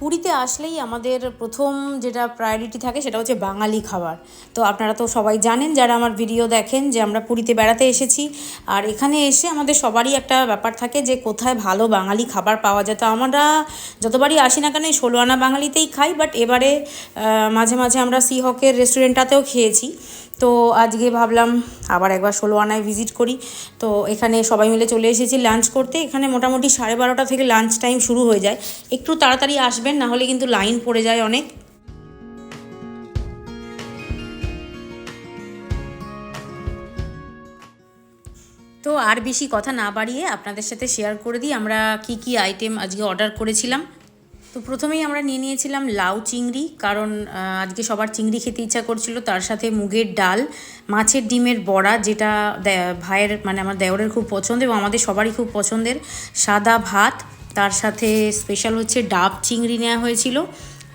পুরীতে আসলেই আমাদের প্রথম যেটা প্রায়োরিটি থাকে সেটা হচ্ছে বাঙালি খাবার। তো আপনারা তো সবাই জানেন, যারা আমার ভিডিও দেখেন যে আমরা পুরীতে বেড়াতে এসেছি, আর এখানে এসে আমাদের সবারই একটা ব্যাপার থাকে যে কোথায় ভালো বাঙালি খাবার পাওয়া যায়। তো আমরা যতবারই আসি না কেন ষোলো আনা বাঙালিতেই খাই বাট এবারে মাঝে মাঝে আমরা সি হকের রেস্টুরেন্টটাতেও খেয়েছি। তো আজকে ভাবলাম আবার একবার ষোলো আনায় ভিজিট করি। তো এখানে সবাই মিলে চলে এসেছি লাঞ্চ করতে। এখানে মোটামুটি সাড়ে বারোটা থেকে লাঞ্চ টাইম শুরু হয়ে যায়। একটু তাড়াতাড়ি আসবেন না হলে কিন্তু লাইন পড়ে যায় অনেক। তো আর বেশি কথা না বাড়িয়ে আপনাদের সাথে শেয়ার করে দিই, আমরা কি কি আইটেম আজকে অর্ডার করেছিলাম। তো প্রথমেই আমরা নিয়ে নিয়েছিলাম লাউ চিংড়ি, কারণ আজকে সবার চিংড়ি খেতে ইচ্ছা করছিল, তার সাথে মুগের ডাল, মাছের ডিমের বড়া, যেটা ভাইয়ের মানে আমার দেওরের খুব পছন্দ এবং আমাদের সবারই খুব পছন্দের সাদা ভাত। তার সাথে স্পেশাল হচ্ছে ডাব চিংড়ি নেওয়া হয়েছিল।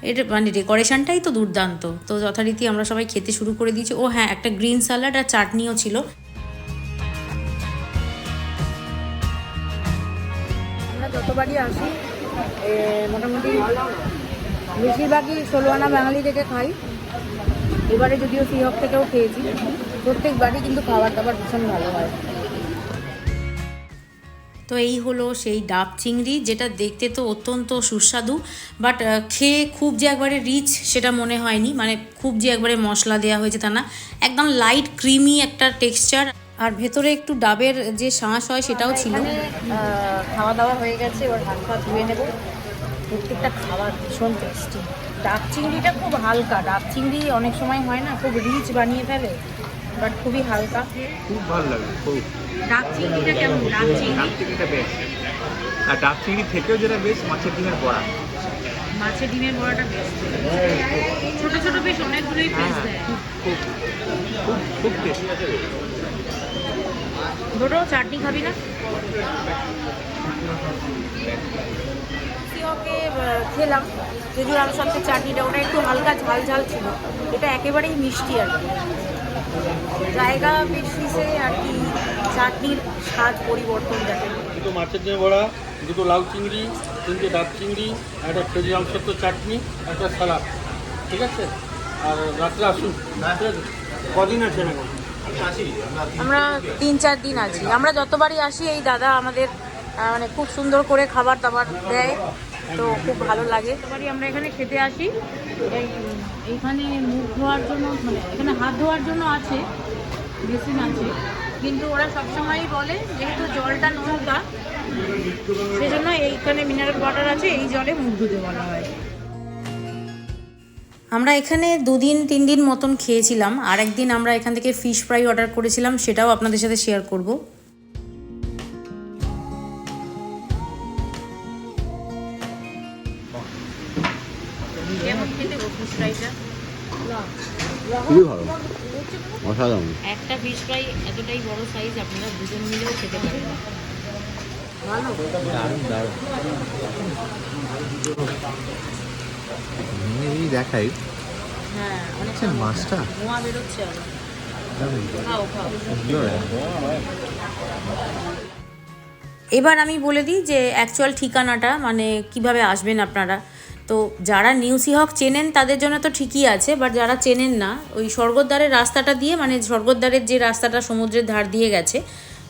এর মানে ডেকোরেশনটাই তো দুর্দান্ত। তো যথারীতি আমরা সবাই খেতে শুরু করে দিয়েছি। ও হ্যাঁ একটা গ্রিন স্যালাড আর চাটনিও ছিল। আমরা যতবারই আসি মোটামুটি বেশিরভাগই ষোলো আনা বাঙালি থেকে খাই। এবারে যদিও সিহক থেকেও খেয়েছি। প্রত্যেকবারই কিন্তু খাবার দাবার ভীষণ ভালো হয়। তো এই হলো সেই ডাব চিংড়ি যেটা দেখতে তো অত্যন্ত সুস্বাদু বাট খেয়ে খুব যে একবারে রিচ সেটা মনে হয়নি। মানে খুব যে একবারে মশলা দেওয়া হয়েছে তা না একদম লাইট ক্রিমি একটা টেক্সচার আর ভেতরে একটু ডাবের যে শাঁস হয় সেটাও ছিল। খাওয়া দাওয়া হয়ে গেছে এবার হাত পা ধুয়ে নেব। প্রত্যেকটা খাবার ভীষণ টেস্টি ডাব চিংড়িটা খুব হালকা ডাব চিংড়ি অনেক সময় হয় না খুব রিচ বানিয়ে ফেলে। বাট খুবই হালকা। খুব ভালো লাগে খুব। ডাব চিংড়িটা কেমন? চিংড়ি ডাব চিংড়িটা বেস্ট আর ডাব চিংড়ি থেকেও যেটা বেশ মাছের ডিমের বড়া। মাছের ডিমের বড়াটা বেস্ট ছোট ছোট বেশ অনেকগুলোই হ্যাঁ পিস দেয়। খুব খুব খুব খুব টেস্টি ছোটো চাটনি খাবি না? সিওকে খেলাম। খেজুর আলু সত্যি চাটনিটা ওটা একটু হালকা ঝাল ঝাল ছিল। এটা একেবারেই মিষ্টি আর কি। জায়গা বেশিসে আর কি চাটনির স্বাদ পরিবর্তন দেখে। দুটো মাছের ডিম বড়া দুটো লাউ চিংড়ি তিনটে ডাব চিংড়ি একটা খেজুর আমসত্ব চাটনি একটা সালাদ। ঠিক আছে? আর রাত্রে আসুন। কদিন আছেন এখন আমরা তিন চার দিন আছি। আমরা যতবারই আসি এই দাদা আমাদের মানে খুব সুন্দর করে খাবার দাবার দেয়। তো খুব ভালো লাগে। যতবারই আমরা এখানে খেতে আসি। এইখানে মুখ ধোয়ার জন্য মানে এখানে হাত ধোয়ার জন্য আছে বেসিন আছে। কিন্তু ওরা সবসময়ই বলে যেহেতু জলটা নোংরা সেজন্য এইখানে মিনারেল ওয়াটার আছে এই জলে মুখ ধুতে বলা হয়। আমরা এখানে দুদিন তিন দিন মতন খেয়েছিলাম। আর একদিন আমরা এখান থেকে ফিশ ফ্রাই অর্ডার করেছিলাম সেটাও আপনাদের সাথে শেয়ার করব। ফিশ ফ্রাইটা খুবই ভালো। অসাধারণ। একটা ফিশ ফ্রাই এতটাই বড় সাইজ আপনারা দুজন মিলেও খেতে পারেন। দেখাই। হ্যাঁ আচ্ছা মাছটা? বেরোচ্ছে খাও খাও। এবার আমি বলে দিই যে অ্যাকচুয়াল ঠিকানাটা মানে কীভাবে আসবেন আপনারা। তো যারা নিউসিহক চেনেন তাদের জন্য তো ঠিকই আছে বাট যারা চেনেন না ওই স্বর্গদ্বারের রাস্তাটা দিয়ে মানে স্বর্গদ্বারের যে রাস্তাটা সমুদ্রের ধার দিয়ে গেছে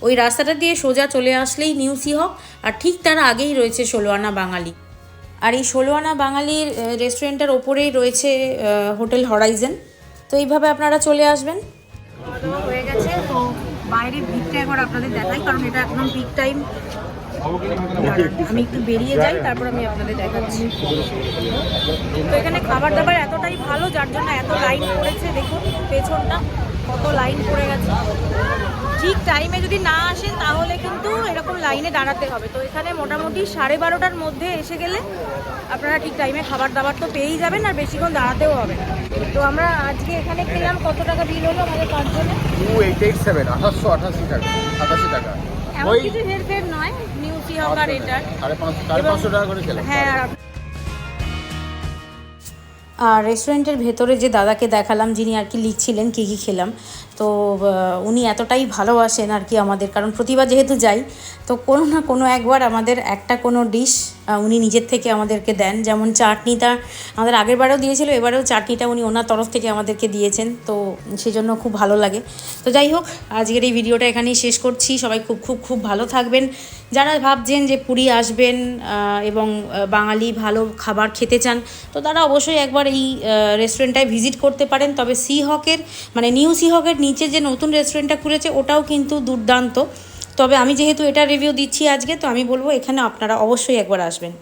ওই রাস্তাটা দিয়ে সোজা চলে আসলেই নিউসিহক আর ঠিক তার আগেই রয়েছে ষোলোয়ানা বাঙালি। আর এই ষোলোয়ানা বাঙালির আহ, রেস্টুরেন্টের ওপরেই রয়েছে হোটেল হরাইজেন তো এইভাবে আপনারা চলে আসবেন। হয়ে গেছে তো বাইরের ভিড়টা একবার আপনাদের দেখাই কারণ এটা একদম পিক টাইম আমি একটু বেরিয়ে যাই তারপর আমি আপনাদের দেখাচ্ছি। তো এখানে খাবার দাবার এতটাই ভালো যার জন্য এত লাইন পড়েছে দেখুন পেছনটা কত লাইন পড়ে গেছে। ঠিক টাইমে যদি না আসেন তাহলে কিন্তু এরকম লাইনে দাঁড়াতে হবে। তো এখানে মোটামুটি সাড়ে বারোটার মধ্যে এসে গেলে আপনারা ঠিক টাইমে খাবার দাবার তো পেয়েই যাবেন আর বেশিক্ষণ দাঁড়াতেও হবে না। তো আমরা আজকে এখানে খেলাম কত টাকা বিল হলো আমাদের পাঁচজনে টু এইট এইট সেভেন আঠাশশো আঠাশি টাকা সাতাশি টাকা। ওই কিছু হেরফের নয়। এটার হ্যাঁ আর রেস্টুরেন্টের ভেতরে যে দাদাকে দেখালাম যিনি আর কি লিখছিলেন কী কী খেলাম তো উনি এতটাই ভালোবাসেন আর কি আমাদের। কারণ প্রতিবার যেহেতু যাই তো কোনো না কোনো একবার আমাদের একটা কোনো ডিশ উনি নিজের থেকে আমাদেরকে দেন। যেমন চাটনিটা আমাদের আগের বারেও দিয়েছিল, এবারেও চাটনিটা উনি ওনার তরফ থেকে আমাদেরকে দিয়েছেন। তো সেজন্য খুব ভালো লাগে। তো যাই হোক, আজকের এই ভিডিওটা এখানেই শেষ করছি। সবাই খুব খুব খুব ভালো থাকবেন। যারা ভাবছেন যে পুরী আসবেন এবং বাঙালি ভালো খাবার খেতে চান, তো তারা অবশ্যই একবার এই রেস্টুরেন্টটায় ভিজিট করতে পারেন। তবে সি হকের মানে নিউ সি হকের নিচে যে নতুন রেস্টুরেন্টটা খুলেছে, ওটাও কিন্তু দুর্দান্ত। তবে আমি যেহেতু এটা রিভিউ দিচ্ছি আজকে, তো আমি বলব এখানে আপনারা অবশ্যই একবার আসবেন।